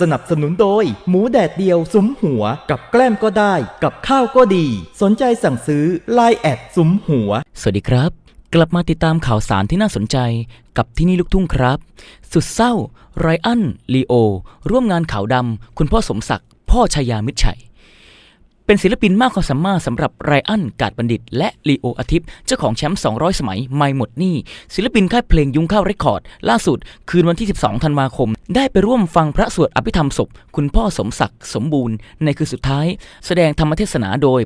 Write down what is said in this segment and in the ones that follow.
สนับสนุนโดย หมูแดดเดียวสุมหัว กับแกล้มก็ได้ กับข้าวก็ดี สนใจสั่งซื้อไลน์แอดสุมหัว สวัสดีครับ กลับมาติดตามข่าวสารที่น่าสนใจกับที่นี่ลูกทุ่งครับ สุดเศร้าไรอันลีโอ ร่วมงานขาวดำคุณพ่อสมศักดิ์พ่อชายามิตรชัย เป็นศิลปินมากความสามารถสำหรับไรอันกาดบัณฑิต และลีโออาทิตย์ เจ้าของแชมป์ 200 สมัยไม่หมดหนี่ศิลปินค่ายเพลงยุ้งข้าวเรคคอร์ด ล่าสุด คืนวันที่ 12 ธันวาคม ได้ไปร่วมฟังพระสวดอภิธรรมศพ คุณพ่อสมศักดิ์สมบูรณ์ ในคืนสุดท้าย แสดงธรรมเทศนาโดย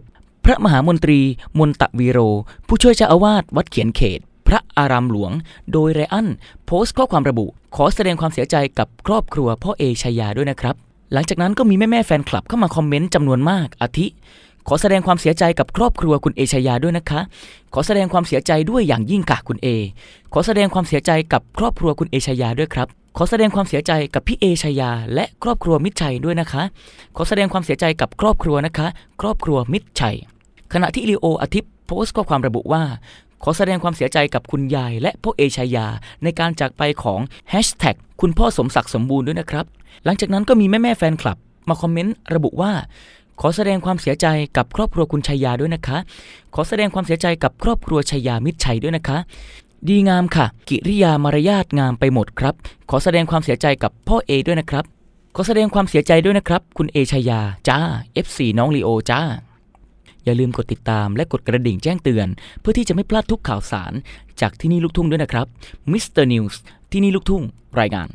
พระมหามนตรี มนตะวีโร ผู้ช่วยเจ้าอาวาสวัดเขียนเขต พระอารามหลวง โดยไรอันโพสต์ข้อความระบุ ขอแสดงความเสียใจกับครอบครัวพ่อเอชายาด้วยนะครับ หลังจากนั้นก็มีแม่ๆแฟนคลับเข้ามาคอมเมนต์จำนวนมากอาทิ ขอแสดงความเสียใจกับครอบครัวคุณเอชายาด้วยนะคะ ขอแสดงความเสียใจด้วยอย่างยิ่งค่ะคุณเอ ขอแสดงความเสียใจกับครอบครัวคุณเอชายาด้วยครับ ขอแสดงความเสียใจกับพี่เอชายา และครอบครัวมิตรชัยด้วยนะคะ ขอแสดงความเสียใจกับครอบครัวนะคะ ครอบครัวมิตรชัย ขณะที่ลีโออาทิตย์โพสต์ข้อความระบุว่าขอแสดงความเสียใจกับคุณยายและพ่อเอชายา ในการจากไปของแฮชแท็กคุณพ่อสมศักดิ์สมบูรณ์ด้วยนะครับ หลังจากนั้นก็มีแม่ๆแฟนคลับ มาคอมเมนต์ระบุว่า ขอแสดงความเสียใจกับครอบครัวคุณชัยยาด้วยนะคะ ขอแสดงความเสียใจกับครอบครัวชัยยามิตรชัยด้วยนะคะ ดีงามค่ะ กิริยามารยาทงามไปหมดครับ ขอแสดงความเสียใจกับพ่อเอด้วยนะครับ ขอแสดงความเสียใจด้วยนะครับ คุณเอชัยยาจ้า F4 น้องลีโอจ้าอย่าลืมกดติดตามและกดกระดิ่งแจ้งเตือน เพื่อที่จะไม่พลาดทุกข่าวสาร จากที่นี่ลูกทุ่งด้วยนะครับมิสเตอร์นิวส์ที่นี่ลูกทุ่งรายงาน